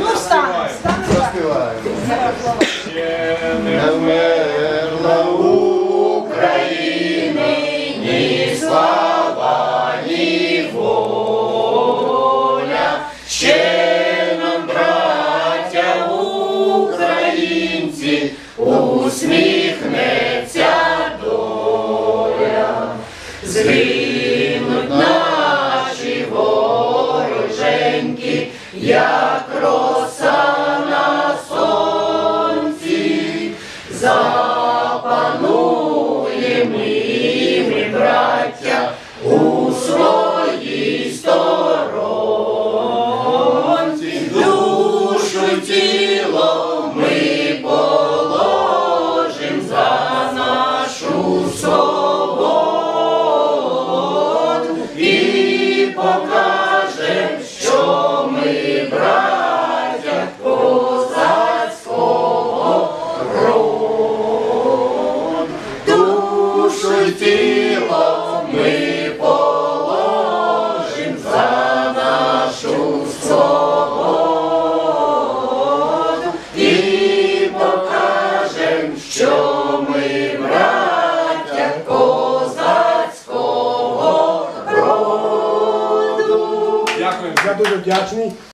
Ну, встань. Ще не України, слава. Ще нам, браття українці, усміхнеться доля. Згинуть наші як роса на сонці, запануємо ми, Душу тіло ми положим за нашу свободу і покажем, що ми браття козацького роду. Дякую. Я дуже вдячний.